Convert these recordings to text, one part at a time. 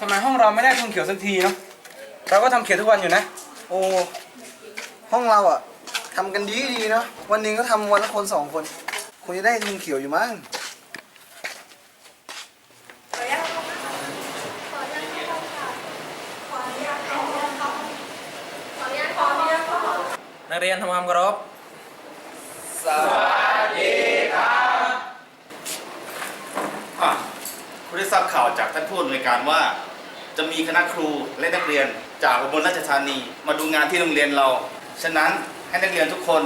ทำไมห้องเราไม่ได้ธงเขียวสักทีเนาะเราก็ทำเขียวทุกวันอยู่นะ โอ้ห้องเราอะทำกันดีดีๆเนาะวันหนึงก็ทำวันละคนสองคนคงจะได้ทุงเขียวอยู่มั้งนักเรียนทำความเคารพอะคุณได้ทราบข่าวจาก ท่านผู้อำนวยการว่า จะมีคณะครูและนักเรียนจากอุบลราชธานี มาดูงานที่โรงเรียนเรา ฉะนั้นให้นักเรียนทุกคน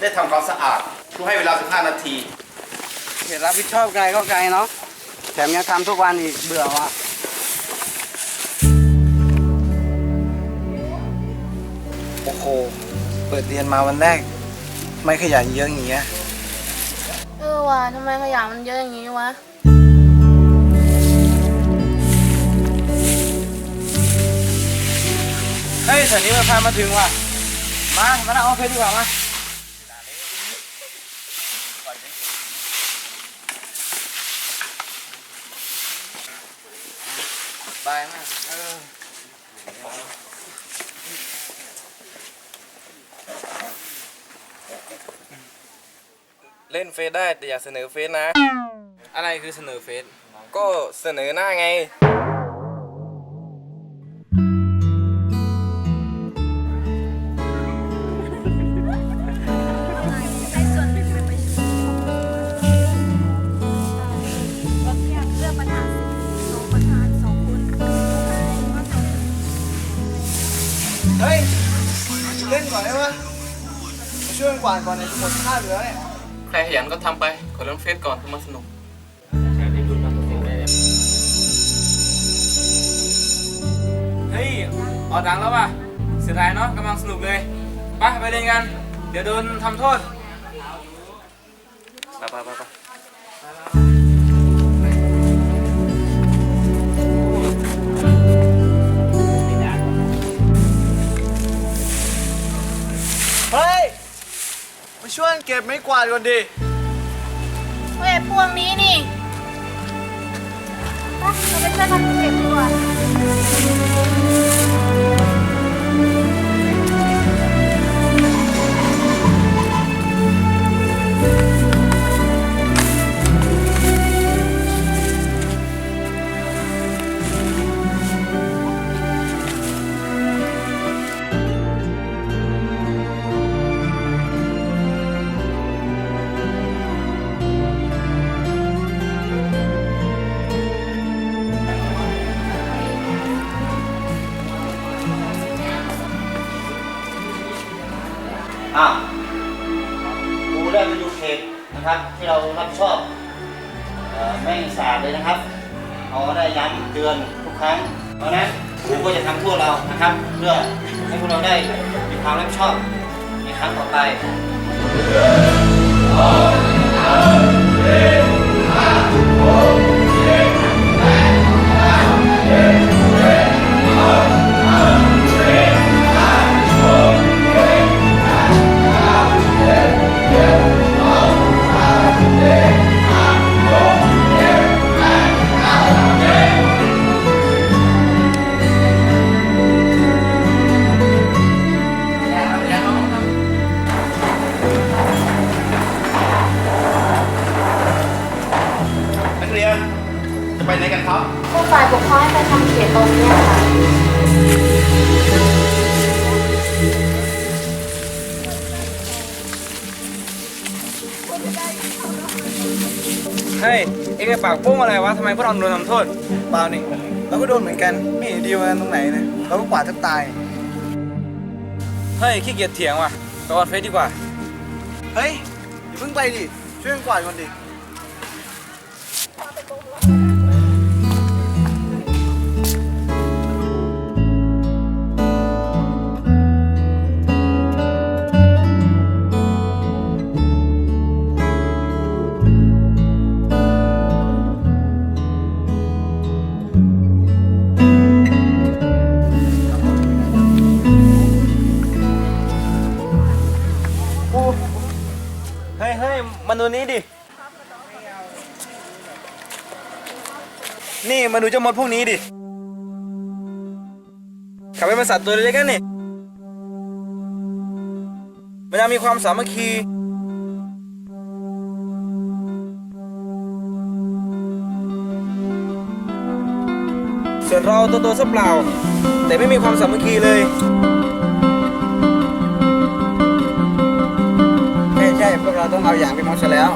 ได้ทำความสะอาดครูให้เวลา 15 นาทีเห็นรับผิดชอบไกลก็ไกลเนาะแถมยังทำทุกวันอีกเบื่อว่ะโอ้โหเปิดเรียนมาวันแรก ไม่ขยันเยอะอย่างเงี้ย เออว่ะทำไมขยะมันเยอะอย่างนี้วะ เฮ้ยสันนี้มาพามาถึงว่ะ มา มานั่งเอาเพชรดีกว่ามาบายมากเออเล่นเฟซได้แต่อย่าเสนอเฟซนะ อะไรคือเสนอเฟซก็เสนอหน้าไง ช่วยกันกวาดก่อนเนี่ยหมดค่าเหลือเนี่ยใครขยันก็ทำไป ขอเล่นเฟซก่อนเพื่อมาสนุกเฮ้ยออกดังแล้วว่ะเสียดายเนาะกำลังสนุกเลยไปไปเรียนกัน เดี๋ยวโดนทำโทษ ไปไปไป บไม้กวาดก่อนดิเฮ้ยพวงนี้นี่ไปเราไปช่วยกันเก็บดีกว่า ครับที่เรารับผิดชอบเอ่อไม่สะอาดเลยนะครับเราได้ย้ำเตือนทุกครั้ง เพราะฉะนั้นครูก็จะทำทั่วเรานะครับ เพื่อให้พวกเราได้มีความรับผิดชอบในครั้งต่อไป ฮ้ยเอ็งไอ้ปากโป้งอะไรวะทำไมพวกเราโดนทำโทษเปล่านี่เราก็โดนเหมือนกันไม่เห็นดีกว่ากันตรงไหนนะเราก็กวาดแทบตายเฮ้ยขี้เกียจเถียงว่ะไปออนเฟซดีกว่าเฮ้ยอย่าเพิ่งไปดิช่วยกันกวาดก่อนดิ ฮ้ยมาดูนี้ดิ นี่มาดูเจ้ามดพวกนี้ดิขับเป็นบริษัทตัวเล็กๆกันนี่มันยังมีความสามัคคีส่วนเราตัวโตซะเปล่า แต่ไม่มีความสามัคคีเลย ต้องเอาอย่างพี่มอสแล้ว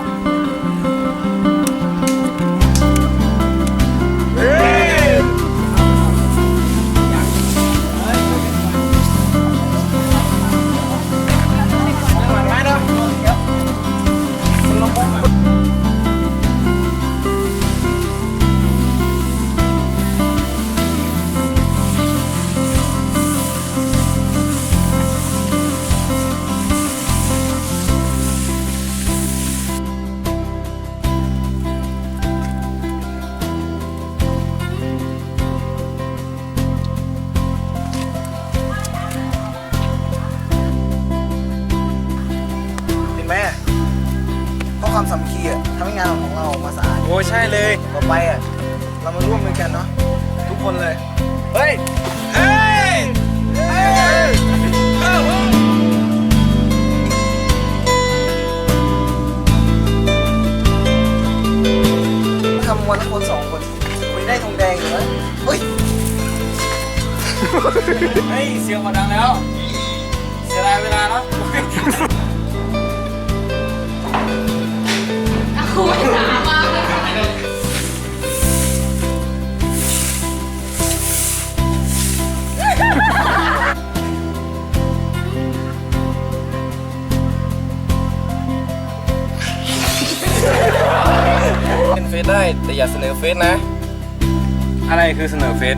ความสามัคคีอะทำให้งานของเราออกมาสะอาดโอ้ใช่เลยต่อไปอะเรามาร่วมมือกันเนาะทุกคนเลย เฮ้ย เฮ้ย เฮ้ยทำวันละคนสองคนคุยได้ธงแดงอยู่นะเฮ้ย เฮ้ย เสียงหมดดังแล้ว เสียดายเวลาเนาะ ซได้แต่อย่าเสนอเฟซนะ อะไรคือเสนอเฟซ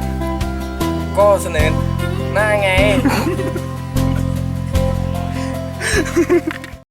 ก็เสนอหน้าไง